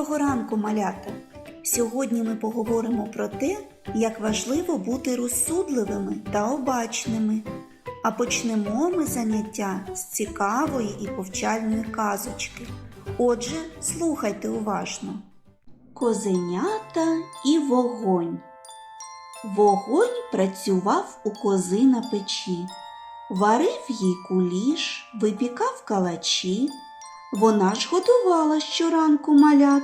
Доброго ранку, малята! Сьогодні ми поговоримо про те, як важливо бути розсудливими та обачними. А почнемо ми заняття з цікавої і повчальної казочки. Отже, слухайте уважно. Козенята і вогонь. Вогонь працював у кози на печі, варив їй куліш, випікав калачі. Вона ж годувала щоранку малят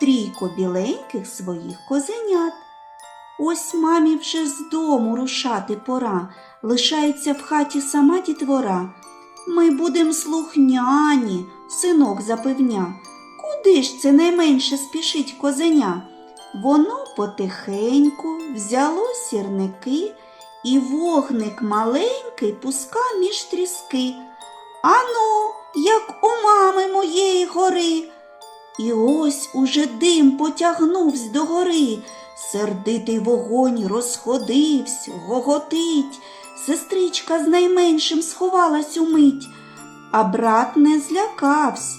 трійко біленьких своїх козенят. Ось мамі вже з дому рушати пора, лишається в хаті сама дітвора. Ми будем слухняні, синок запевня. Куди ж це найменше спішить козеня? Воно потихеньку взяло сірники, і вогник маленький пуска між тріски. Ану, як у мами моєї гори. І ось уже дим потягнувсь до гори. Сердитий вогонь розходивсь, гоготить. Сестричка з найменшим сховалась умить, а брат не злякавсь.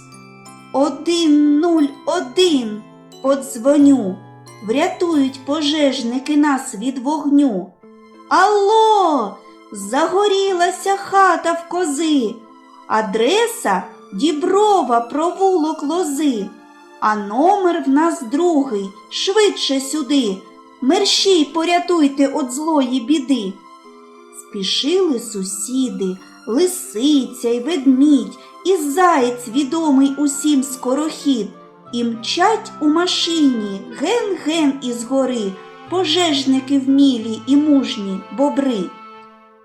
Один нуль один подзвоню. Врятують пожежники нас від вогню. Алло, загорілася хата в кози. Адреса Діброва провулок лози, а номер в нас другий, швидше сюди. Мерщій порятуйте од злої біди. Спішили сусіди, лисиця й ведмідь, і заєць відомий усім скорохід, і мчать у машині ген-ген із гори, пожежники вмілі і мужні бобри.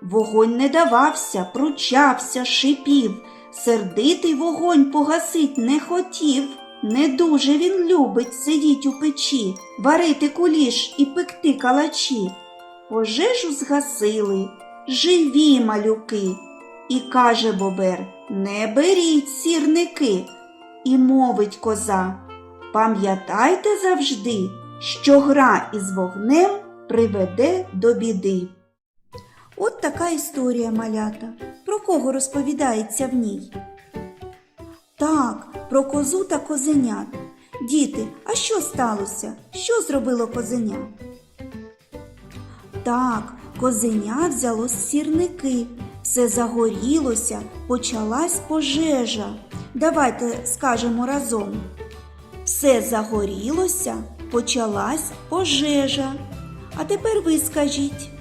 Вогонь не давався, пручався, шипів. Сердитий вогонь погасить не хотів. Не дуже він любить сидіть у печі, варити куліш і пекти калачі. Пожежу згасили, живі малюки. І каже бобер Не беріть сірники. І мовить коза Пам'ятайте завжди, що гра із вогнем приведе до біди. От така історія малята. Про кого розповідається в ній? Так, про козу та козенят. Діти, а що сталося? Що зробило козеня? Так, козеня взяло сірники. Все загорілося, почалась пожежа. Давайте скажемо разом. Все загорілося, почалась пожежа. А тепер ви скажіть.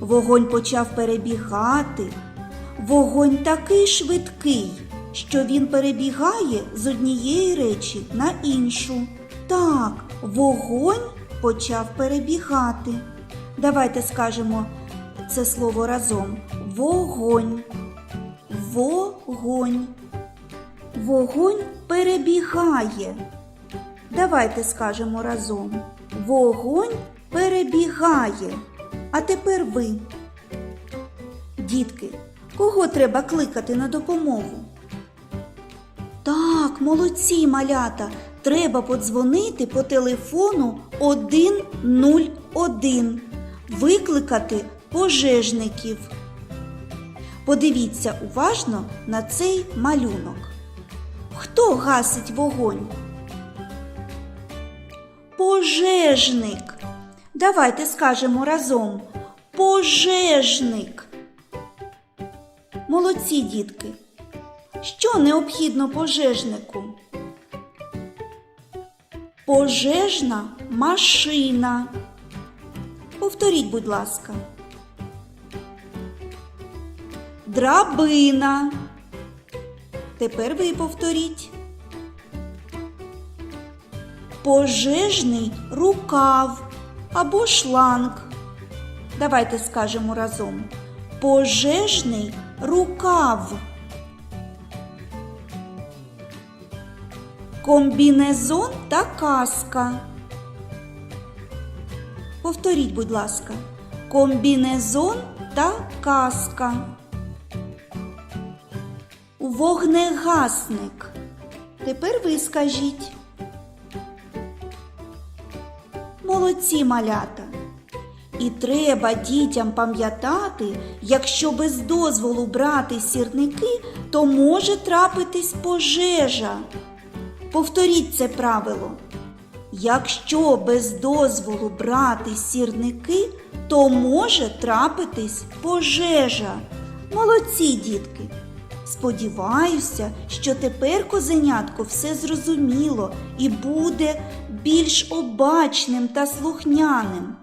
Вогонь почав перебігати. Вогонь такий швидкий, що він перебігає з однієї речі на іншу. Так, вогонь почав перебігати. Давайте скажемо це слово разом. Вогонь. Вогонь. Вогонь перебігає. Давайте скажемо разом. Вогонь перебігає. А тепер ви. Дітки, кого треба кликати на допомогу? Так, молодці малята. Треба подзвонити по телефону 101. Викликати пожежників. Подивіться уважно на цей малюнок. Хто гасить вогонь? Пожежник. Давайте скажемо разом. Пожежник. Молодці дітки. Що необхідно пожежнику? Пожежна машина. Повторіть, будь ласка. Драбина. Тепер ви повторіть. Пожежний рукав або шланг. Давайте скажемо разом. Пожежний рукав. Комбінезон та каска. Повторіть, будь ласка. Комбінезон та каска. Вогнегасник. Тепер ви скажіть. Молодці малята. І треба дітям пам'ятати, якщо без дозволу брати сірники, то може трапитись пожежа. Повторіть це правило. Якщо без дозволу брати сірники, то може трапитись пожежа. Молодці, дітки! Сподіваюся, що тепер козенятко все зрозуміло і буде більш обачним та слухняним.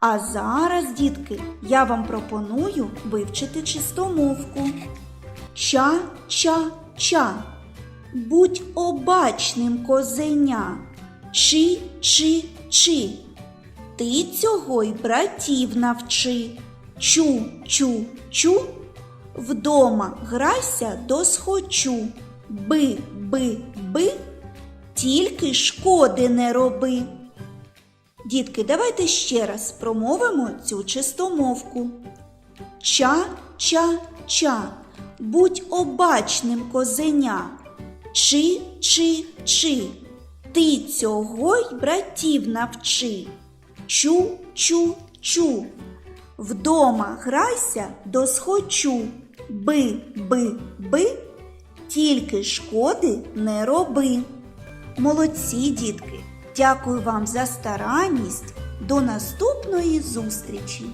А зараз, дітки, я вам пропоную вивчити чистомовку. Ча-ча-ча. Будь обачним козеня. Чи-чи-чи. Ти цього й братів навчи. Чу-чу-чу. Вдома грайся досхочу. Би-би-би. Тільки шкоди не роби. Дітки, давайте ще раз промовимо цю чистомовку. Ча-ча-ча, будь обачним козеня. Чи-чи-чи, ти цього й братів навчи. Чу-чу-чу, вдома грайся досхочу. Би-би-би, тільки шкоди не роби. Молодці, дітки! Дякую вам за старанність. До наступної зустрічі!